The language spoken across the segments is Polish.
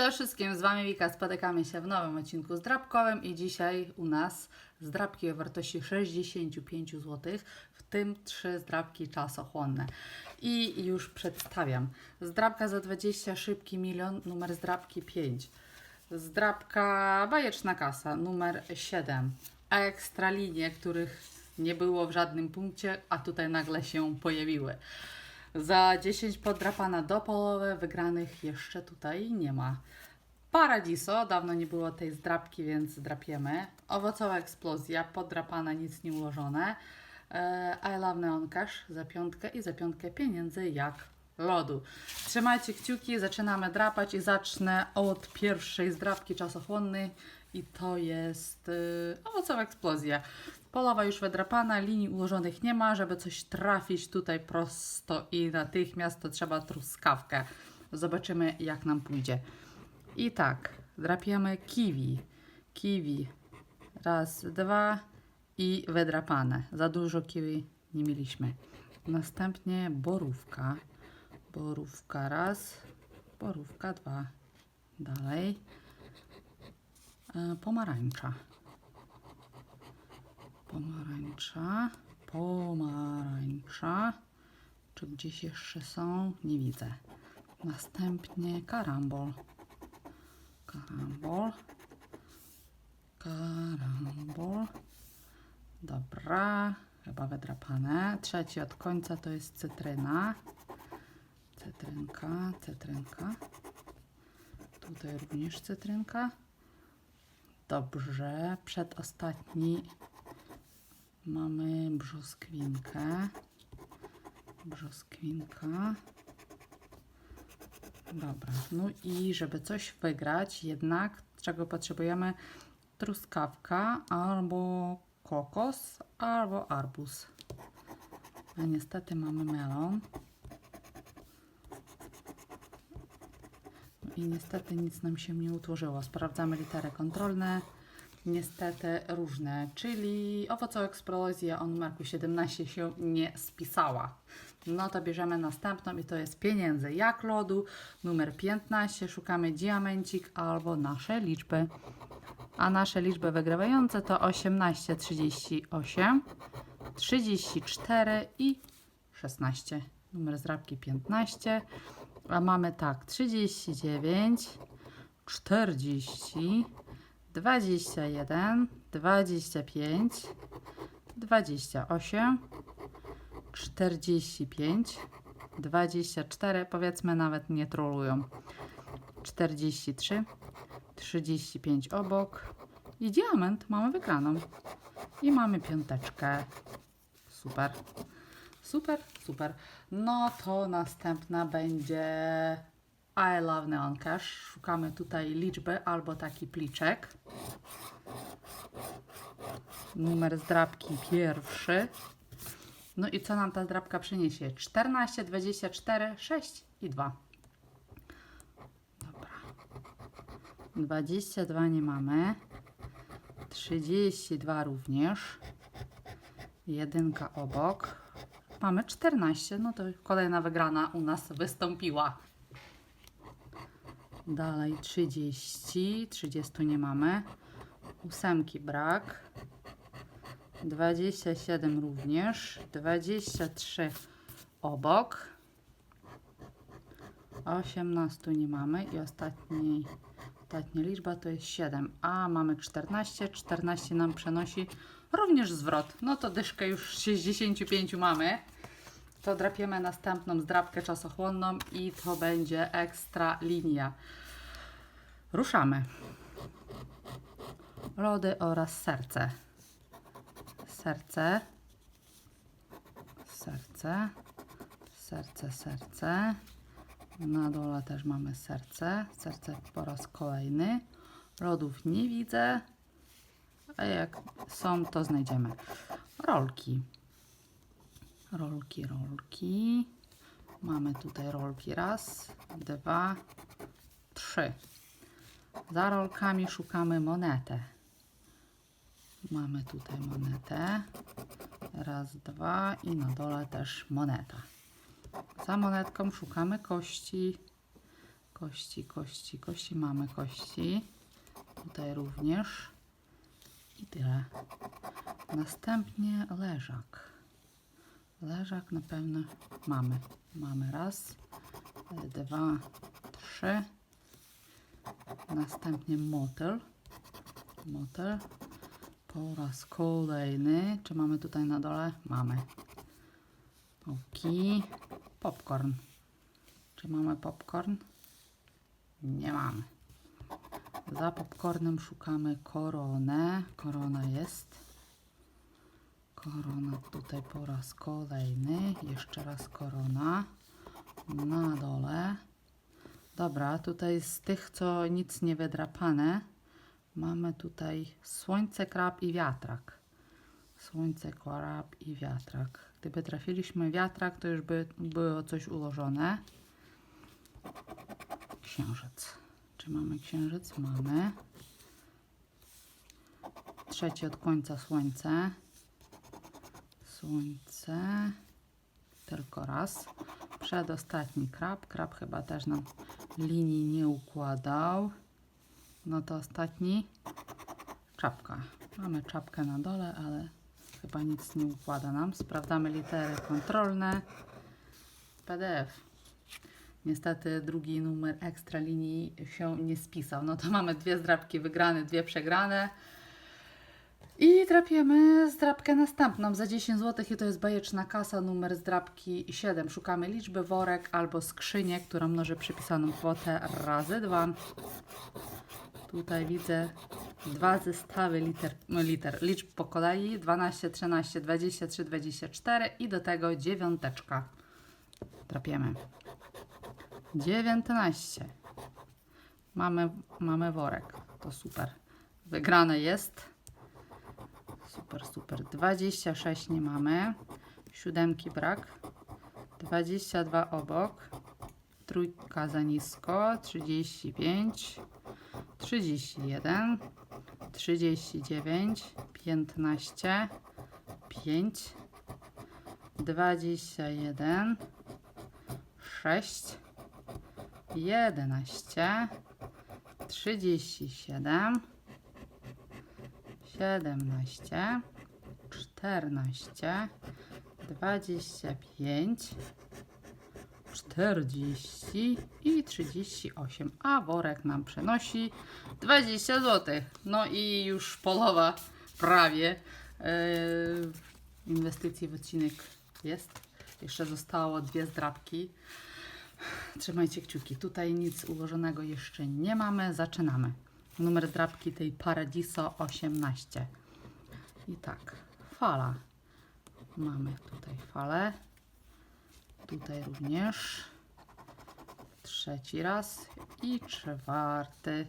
Cześć wszystkim, z Wami Wika, spotykamy się w nowym odcinku zdrabkowym i dzisiaj u nas zdrabki o wartości 65 zł, w tym trzy zdrabki czasochłonne. I już przedstawiam. Zdrabka za 20, szybki milion, numer zdrabki 5. Zdrabka bajeczna kasa, numer 7. Ekstra linie, których nie było w żadnym punkcie, a tutaj nagle się pojawiły. Za 10 podrapana do połowy, wygranych jeszcze tutaj nie ma. Paradiso, dawno nie było tej zdrapki, więc drapiemy. Owocowa eksplozja, podrapana, nic nie ułożone. E, I love Neon Cash za piątkę i za piątkę pieniędzy jak lodu. Trzymajcie kciuki, zaczynamy drapać i zacznę od pierwszej zdrapki czasochłonnej i to jest y, owocowa eksplozja. Polowa już wydrapana, linii ułożonych nie ma, żeby coś trafić tutaj prosto i natychmiast to trzeba truskawkę. Zobaczymy jak nam pójdzie. I tak, drapiemy kiwi. Kiwi. Raz, dwa i wydrapane. Za dużo kiwi nie mieliśmy. Następnie borówka. Borówka raz, borówka dwa. Dalej. E, pomarańcza. Pomarańcza. Pomarańcza. Czy gdzieś jeszcze są? Nie widzę. Następnie karambol. Karambol. Karambol. Dobra, chyba wydrapane. Trzeci od końca to jest cytryna. Cytrynka, cytrynka. Tutaj również cytrynka. Dobrze, przedostatni mamy brzoskwinkę. Brzoskwinka. Dobra, no i żeby coś wygrać, jednak czego potrzebujemy? Truskawka albo kokos, albo arbuz. A niestety mamy melon. No I niestety nic nam się nie utworzyło. Sprawdzamy litery kontrolne. Niestety różne, czyli owocowa eksplozja o numerku 17 się nie spisała. No to bierzemy następną i to jest pieniędzy jak lodu. Numer 15. Szukamy diamencik albo nasze liczby. A nasze liczby wygrywające to 18, 38, 34 i 16. Numer zdrabki 15. A mamy tak 39, 40, 21, 25, 28, 45, 24, powiedzmy nawet nie trolują. 43, 35 obok i diament mamy wygraną. I mamy piąteczkę. Super. Super, super. No to następna będzie I love Neon Cash. Szukamy tutaj liczby albo taki pliczek. Numer zdrabki pierwszy. No i co nam ta zdrabka przyniesie? 14, 24, 6 i 2. Dobra. 22 nie mamy. 32 również. Jedynka obok. Mamy 14, no to kolejna wygrana u nas wystąpiła. Dalej 30, 30 nie mamy. Ósemki brak. 27 również. 23 obok. 18 nie mamy i ostatni, ostatnia liczba to jest 7. A mamy 14. 14 nam przenosi również zwrot. No to dyszkę już 65 mamy. To drapiemy następną zdrabkę czasochłonną i to będzie ekstra linia. Ruszamy. Lody oraz serce. Serce. Serce. Serce, serce. Na dole też mamy serce. Serce po raz kolejny. Lodów nie widzę. A jak są, to znajdziemy. Rolki. Rolki, rolki. Mamy tutaj rolki. Raz, dwa, trzy. Za rolkami szukamy monetę. Mamy tutaj monetę. Raz, dwa i na dole też moneta. Za monetką szukamy kości. Kości, kości, kości. Mamy kości. Tutaj również. I tyle. Następnie leżak. Leżak na pewno mamy. Mamy raz, dwa, trzy. Następnie motyl. Motyl. Po raz kolejny. Czy mamy tutaj na dole? Mamy. Oki. Popcorn. Czy mamy popcorn? Nie mamy. Za popcornem szukamy koronę. Korona jest. Korona tutaj po raz kolejny. Jeszcze raz korona. Na dole. Dobra, tutaj z tych, co nic nie wydrapane, mamy tutaj słońce, krab i wiatrak. Słońce, krab i wiatrak. Gdyby trafiliśmy wiatrak, to już by było coś ułożone. Księżyc. Czy mamy księżyc? Mamy. Trzeci od końca słońce. Słońce. Tylko raz. Przedostatni krab. Krab chyba też nam linii nie układał. No to ostatni. Czapka. Mamy czapkę na dole, ale chyba nic nie układa nam. Sprawdzamy litery kontrolne. PDF. Niestety drugi numer ekstra linii się nie spisał. No to mamy dwie zdrabki wygrane, dwie przegrane. I drapiemy zdrabkę następną za 10 zł i to jest bajeczna kasa, numer zdrabki 7. Szukamy liczby worek albo skrzynię, która mnoży przypisaną kwotę razy 2. Tutaj widzę dwa zestawy liter, liter liczb po kolei 12, 13, 23, 24 i do tego dziewiąteczka. Drapiemy. 19. Mamy, mamy worek. To super. Wygrane jest. Super, super. 26 nie mamy. Siódemki brak. 22 obok. Trójka za nisko. 35. 31. 39. 15. 5. 21. 6. 11, 37, 17, 14, 25, 40 i 38, a worek nam przenosi 20 zł. No i już połowa prawie yy, inwestycji w odcinek jest. Jeszcze zostało dwie zdrabki. Trzymajcie kciuki. Tutaj nic ułożonego jeszcze nie mamy. Zaczynamy. Numer zdrabki tej Paradiso 18. I tak, fala. Mamy tutaj falę. Tutaj również. Trzeci raz i czwarty.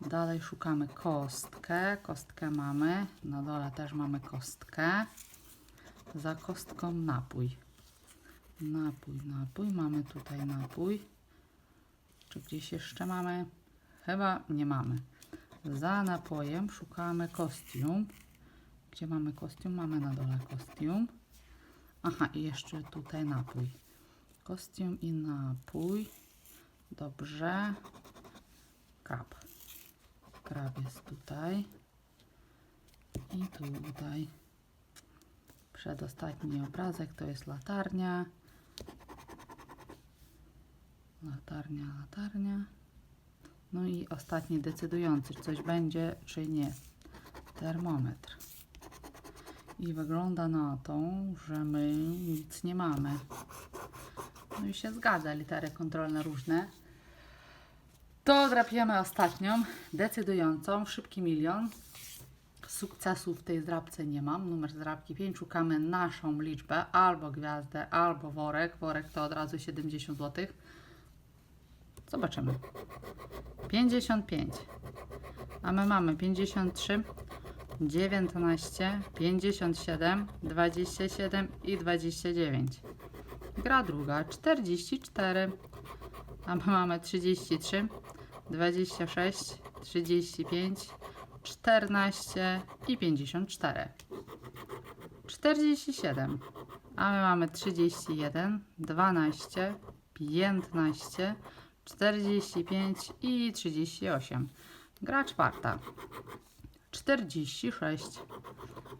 Dalej szukamy kostkę. Kostkę mamy. Na dole też mamy kostkę. Za kostką napój. Napój, napój. Mamy tutaj napój. Czy gdzieś jeszcze mamy? Chyba nie mamy. Za napojem szukamy kostium. Gdzie mamy kostium? Mamy na dole kostium. Aha, i jeszcze tutaj napój. Kostium i napój. Dobrze. Krab. Krab jest tutaj. I tutaj. Przedostatni obrazek to jest latarnia. Latarnia, latarnia. No i ostatni decydujący, czy coś będzie, czy nie. Termometr. I wygląda na to, że my nic nie mamy. No i się zgadza, litery kontrolne różne. To drapiemy ostatnią, decydującą, szybki milion. Sukcesu w tej zdrabce nie mam. Numer zdrabki 5. Szukamy naszą liczbę, albo gwiazdę, albo worek. Worek to od razu 70 zł. Zobaczymy. 55. A my mamy 53, 19, 57, 27 i 29. Gra druga 44. A my mamy 33, 26, 35, 14 i 54. 47. A my mamy 31, 12, 15, 45 i 38. Gra czwarta. 46,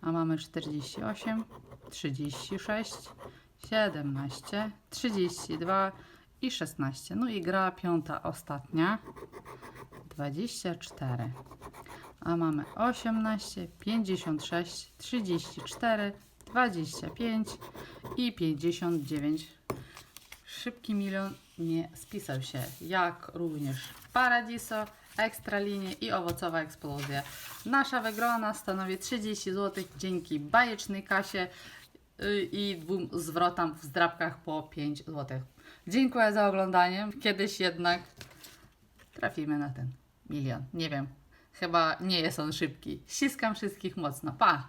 a mamy 48, 36, 17, 32 i 16. No i gra piąta, ostatnia. 24, a mamy 18, 56, 34, 25 i 59. Szybki milion nie spisał się, jak również Paradiso, Ekstralinie i Owocowa Eksplozja. Nasza wygrana stanowi 30 zł dzięki bajecznej kasie y, i dwóm zwrotom w zdrabkach po 5 zł. Dziękuję za oglądanie. Kiedyś jednak trafimy na ten milion. Nie wiem, chyba nie jest on szybki. Ściskam wszystkich mocno. Pa!